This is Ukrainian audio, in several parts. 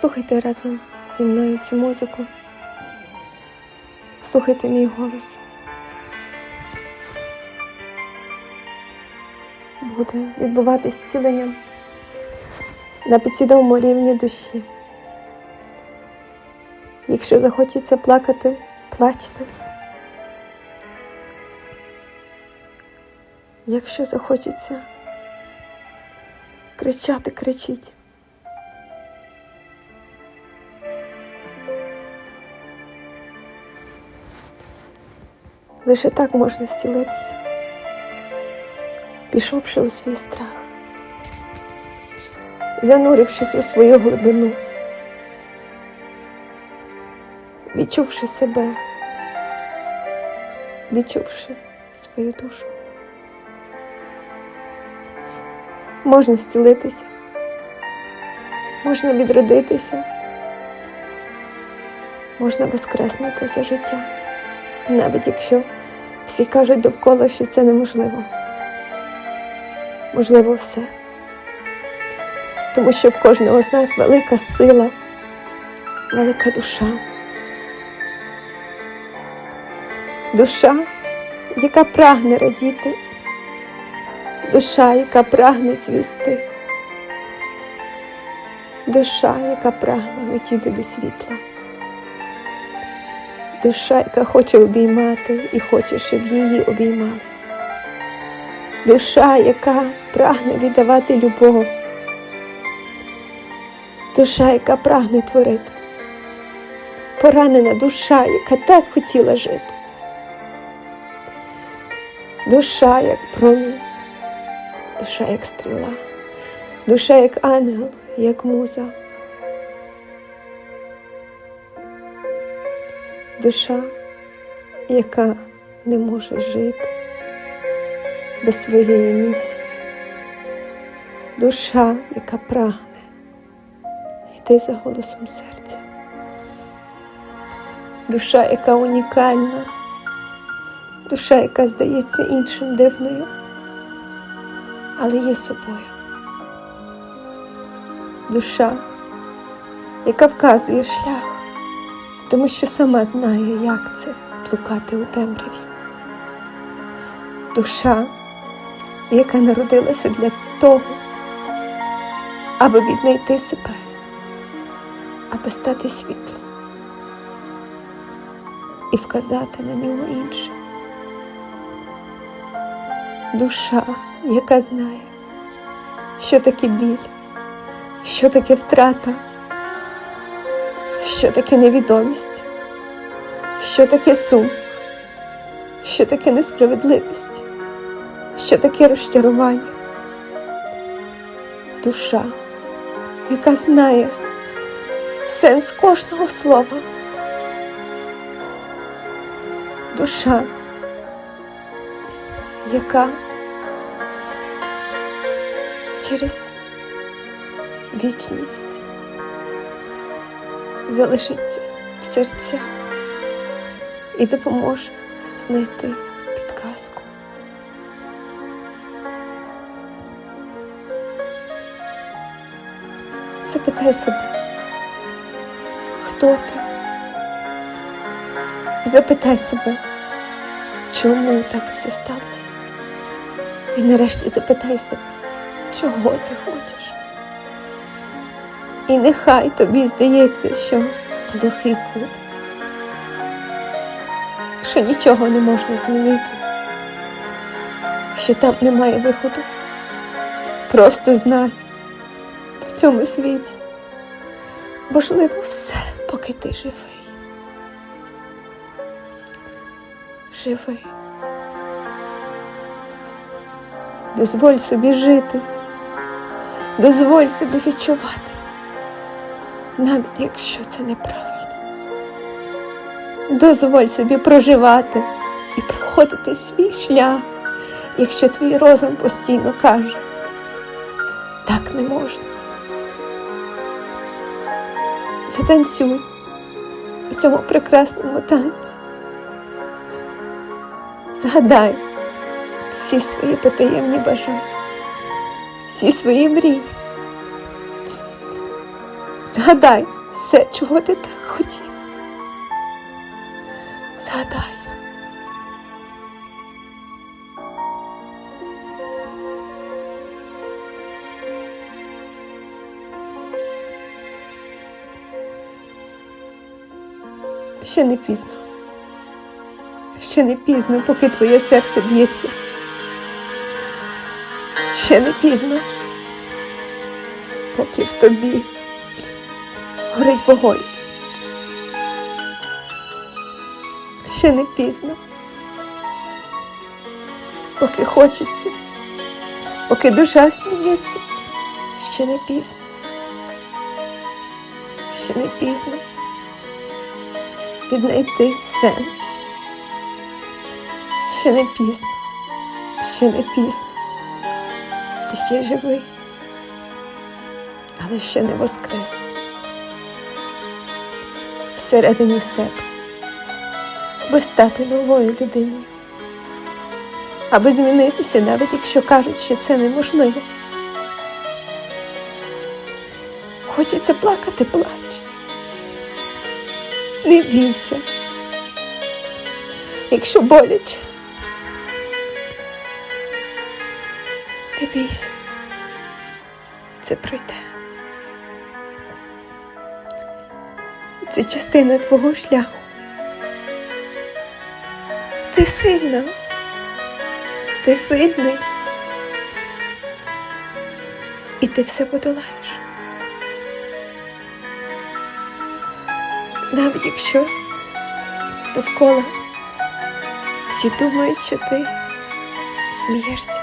Слухайте разом зі мною цю музику. Слухайте мій голос. Буде відбуватись зцілення на підсвідомому рівні душі. Якщо захочеться плакати, плачте. Якщо захочеться кричати, кричіть. Лише так можна зцілитися, пішовши у свій страх, занурившись у свою глибину, відчувши себе, відчувши свою душу. Можна зцілитися, можна відродитися, можна воскреснути за життя. Навіть якщо всі кажуть довкола, що це неможливо. Можливо, все. Тому що в кожного з нас велика сила, велика душа. Душа, яка прагне радіти, душа, яка прагне цвісти, душа, яка прагне летіти до світла душа, яка хоче обіймати і хоче, щоб її обіймали. Душа, яка прагне віддавати любов. Душа, яка прагне творити. Поранена душа, яка так хотіла жити. Душа, як промінь, душа, як стріла, душа, як ангел, як муза. Душа, яка не може жити без своєї місії, душа, яка прагне йти за голосом серця, душа, яка унікальна, душа, яка здається іншим дивною, але є собою. Душа, яка вказує шлях тому що сама знає, як це блукати у темряві. Душа, яка народилася для того, аби віднайти себе, аби стати світлом і вказати на нього іншим. Душа, яка знає, що таке біль, що таке втрата що таке невідомість, що таке сум, що таке несправедливість, що таке розчарування, душа, яка знає сенс кожного слова, душа, яка через вічність залишиться в серцях і допоможе знайти підказку. Запитай себе, хто ти? Запитай себе, чому так все сталося? І нарешті запитай себе, чого ти хочеш. І нехай тобі здається, що глухий кут, що нічого не можна змінити, що там немає виходу. Просто знай в цьому світі можливо все, поки ти живий. Живий. Дозволь собі жити, дозволь собі відчувати навіть якщо це неправильно. Дозволь собі проживати і проходити свій шлях, якщо твій розум постійно каже, так не можна. Затанцюй у цьому прекрасному танці. Згадай всі свої потаємні бажання, всі свої мрії. Згадай все, чого ти так хотів. Згадай. Ще не пізно. Ще не пізно, поки твоє серце б'ється. Ще не пізно, поки в тобі горить вогонь. Ще не пізно, поки хочеться, поки душа сміється, ще не пізно, ще не пізно віднайти сенс. Ще не пізно, ще не пізно. Ти ще живий, але ще не воскрес. Всередині себе, аби стати новою людиною, аби змінитися, навіть якщо кажуть, що це неможливо. Хочеться плакати, плач. Не бійся, якщо боляче. Не бійся, це пройде. Це частина твого шляху. Ти сильна, ти сильний, і ти все подолаєш. Навіть якщо довкола всі думають, що ти смієшся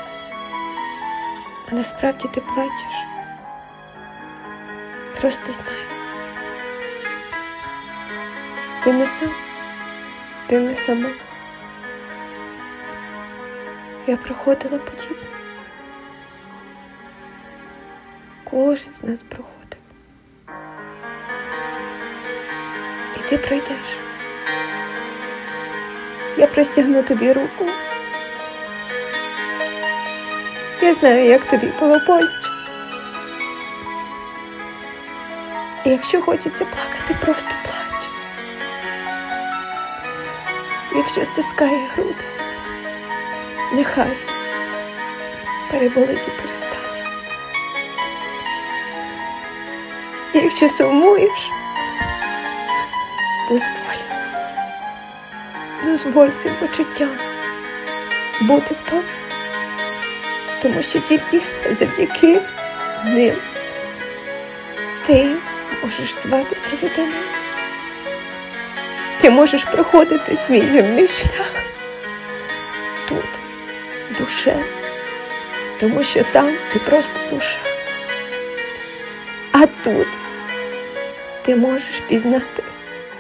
а насправді ти плачеш. Просто знай. Ти не сам, ти не сама. Я проходила подібне. Кожен з нас проходив. І ти пройдеш. Я простягну тобі руку. Я знаю, як тобі було боляче. І якщо хочеться плакати, просто плач. Якщо стискає груди, нехай переболить і перестане. Якщо сумуєш, дозволь, дозволь цим почуттям бути в тобі тому що тільки завдяки ним ти можеш зватися людиною. Ти можеш проходити свій земний шлях тут, душе, тому що там ти просто душа. А тут ти можеш пізнати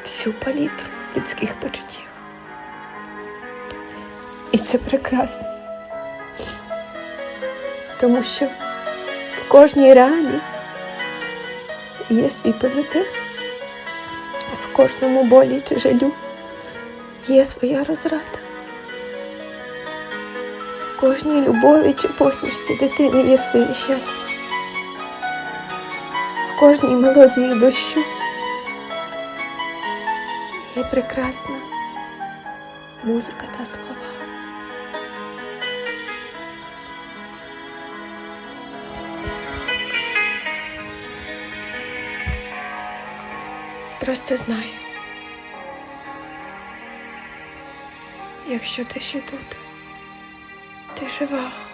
всю палітру людських почуттів. І це прекрасно тому що в кожній рані є свій позитив, в кожному болі чи жалю є своя розрада. В кожній любові чи посмішці дитини є своє щастя. В кожній мелодії дощу є прекрасна музика та слова. Просто знай, якщо ти ще тут, ти жива.